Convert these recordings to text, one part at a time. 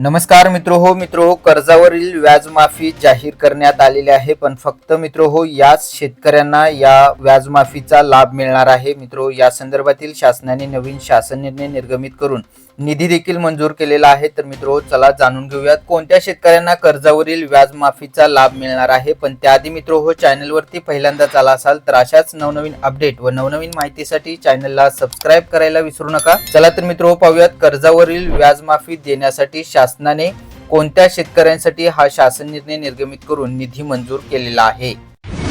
नमस्कार मित्र हो मित्र हो कर्जावरील व्याजमाफी जाहीर करण्यात आलेली आहे पण फक्त मित्र हो याच शेतकऱ्यांना या व्याजमाफीचा लाभ मिळणार आहे. मित्र या संदर्भातील शासनाने नवीन शासन निर्णय निर्गमित करून निधी देखील मंजूर केलेला आहे. तर मित्र चला जाणून घेऊयात कोणत्या शेतकऱ्यांना कर्जावरील व्याज माफीचा लाभ मिळणार आहे. पण त्याआधी मित्रो हो चॅनलवरती पहिल्यांदाच आला असाल तर अशाच नवनवीन अपडेट व नवनवीन माहितीसाठी चॅनलला सबस्क्राईब करायला विसरू नका. चला तर मित्र हो पाहूयात कर्जावरील व्याज माफी देण्यासाठी शासनाने कोणत्या शेतकऱ्यांसाठी हा शासन निर्णय निर्गमित करून निधी मंजूर केलेला आहे.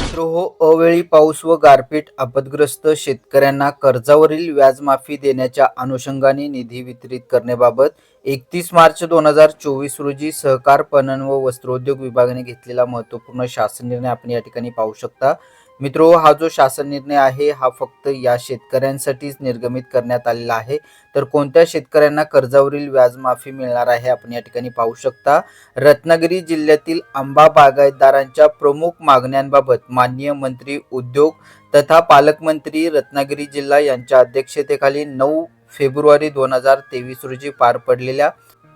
मित्र हो अवेळी पाऊस व गारपीट आपदग्रस्त शेतकऱ्यांना कर्जावरील व्याजमाफी देण्याच्या अनुषंगाने निधी वितरित करण्याबाबत एकतीस मार्च दोन हजार चोवीस रोजी सहकार पणन व वस्त्रोद्योग विभागाने घेतलेला महत्त्वपूर्ण शासन निर्णय आपण या ठिकाणी पाहू शकता. मित्रो हा जो शासन निर्णय आहे हा फक्त या शेतकऱ्यांसाठीच निर्गमित करण्यात आलेला आहे. तर कोणत्या शेतकऱ्यांना कर्जावरील व्याजमाफी मिळणार आहे आपण या ठिकाणी पाहू शकता. रत्नागिरी जिल्ह्यातील आंबा बागायतदारांच्या प्रमुख मागण्यांबाबत माननीय मंत्री उद्योग तथा पालकमंत्री रत्नागिरी जिल्हा यांच्या अध्यक्षतेखाली नऊ फेब्रुवारी दोन हजार तेवीस रोजी पार पडलेल्या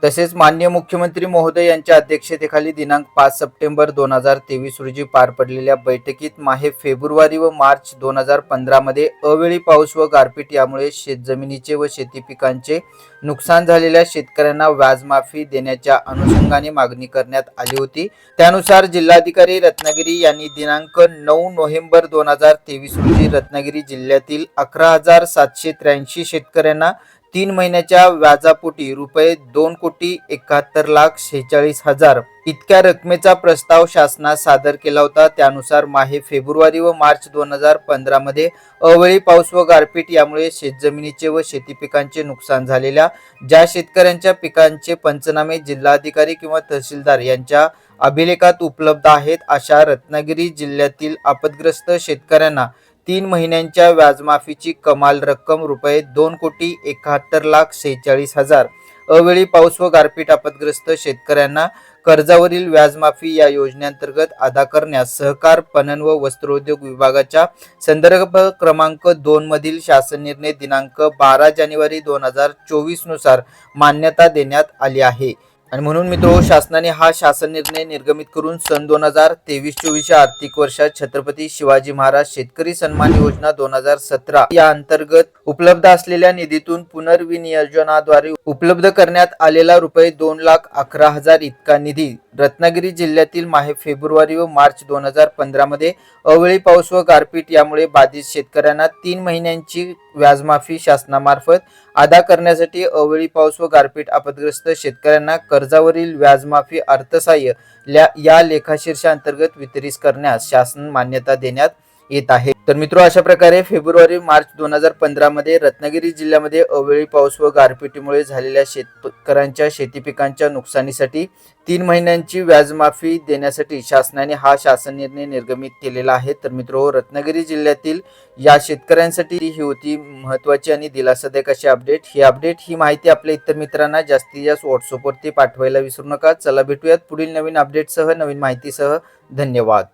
तसेच मान्य मुख्यमंत्री महोदय यांच्या अध्यक्षतेखाली दिनांक पाच सप्टेंबर दोन हजार तेवीस रोजी पार पडलेल्या बैठकीत माहे फेब्रुवारी व मार्च दोन हजार पंधरामध्ये अवेळी पाऊस व गारपीट यामुळे शेतजमिनीचे व शेती पिकांचे नुकसान झालेल्या शेतकऱ्यांना व्याजमाफी देण्याच्या अनुषंगाने मागणी करण्यात आली होती. त्यानुसार जिल्हाधिकारी रत्नागिरी यांनी दिनांक नऊ नोव्हेंबर दोन हजार तेवीस रोजी रत्नागिरी जिल्ह्यातील अकरा हजार सातशे त्र्याऐंशी शेतकऱ्यांना तीन महिन्याच्या व्याजापोटी रुपये दोन कोटी एकाहत्तर लाख शेहेचाळीस हजार. इतक्या रकमेचा प्रस्ताव शासनास सादर केला होता. त्यानुसार माहे फेब्रुवारी व मार्च दोन हजार पंधरामध्ये अवेळी पाऊस व गारपीट यामुळे शेतजमिनीचे व शेती पिकांचे नुकसान झालेल्या ज्या शेतकऱ्यांच्या पिकांचे पंचनामे जिल्हाधिकारी किंवा तहसीलदार यांच्या अभिलेखात उपलब्ध आहेत अशा रत्नागिरी जिल्ह्यातील आपदग्रस्त शेतकऱ्यांना तीन महिन्यांच्या व्याजमाफीची कमाल रक्कम रुपये दोन कोटी एकाहत्तर लाख सेहेचाळीस हजार. अवेळी पाऊस व गारपीट आपदग्रस्त शेतकऱ्यांना कर्जावरील व्याजमाफी या योजनेअंतर्गत अदा करण्यास सहकार पणन व वस्त्रोद्योग विभागाच्या संदर्भ क्रमांक दोन मधील शासन निर्णय दिनांक बारा जानेवारी दोन हजार चोवीसनुसार मान्यता देण्यात आली आहे. आणि म्हणून मित्र शासनाने हा शासन निर्णय निर्गमित करून सन दोन हजार तेवीस चोवीसच्या आर्थिक वर्षात छत्रपती शिवाजी महाराज शेतकरी सन्मान योजना दोन हजार सतरा या अंतर्गत उपलब्ध असलेल्या निधीतून पुनर्विनियोजनाद्वारे उपलब्ध करण्यात आलेला रुपये दोन लाख अकरा हजार इतका निधी रत्नागिरी जिल्ह्यातील माहे फेब्रुवारी व मार्च दोन हजार पंधरामध्ये अवेळी पाऊस व गारपीट यामुळे बाधित शेतकऱ्यांना तीन महिन्यांची व्याजमाफी शासनामार्फत अदा करण्यासाठी अवेळी पाऊस व गारपीट आपदग्रस्त शेतकऱ्यांना कर्जावरील व्याजमाफी अर्थसहाय्य ल्या- या लेखाशीर्षाअंतर्गत वितरित करण्यास शासन मान्यता देण्यात येत आहे. तर मित्र अशा प्रकारे फेब्रुवारी मार्च दोन हजार पंधरा मध्ये रत्नागिरी जिल्ह्यामध्ये अवेळी पाऊस व गारपिटीमुळे झालेल्या शेतकऱ्यांच्या शेती पिकांच्या नुकसानीसाठी तीन महिन्यांची व्याजमाफी देण्यासाठी शासनाने हा शासन निर्णय निर्गमित केलेला आहे. तर मित्र रत्नागिरी जिल्ह्यातील या शेतकऱ्यांसाठी ही होती महत्वाची आणि दिलासादायक अशी अपडेट. ही अपडेट ही माहिती आपल्या इतर मित्रांना जास्तीत जास्त व्हॉट्सअपवरती पाठवायला विसरू नका. चला भेटूयात पुढील नवीन अपडेटसह नवीन माहितीसह. धन्यवाद.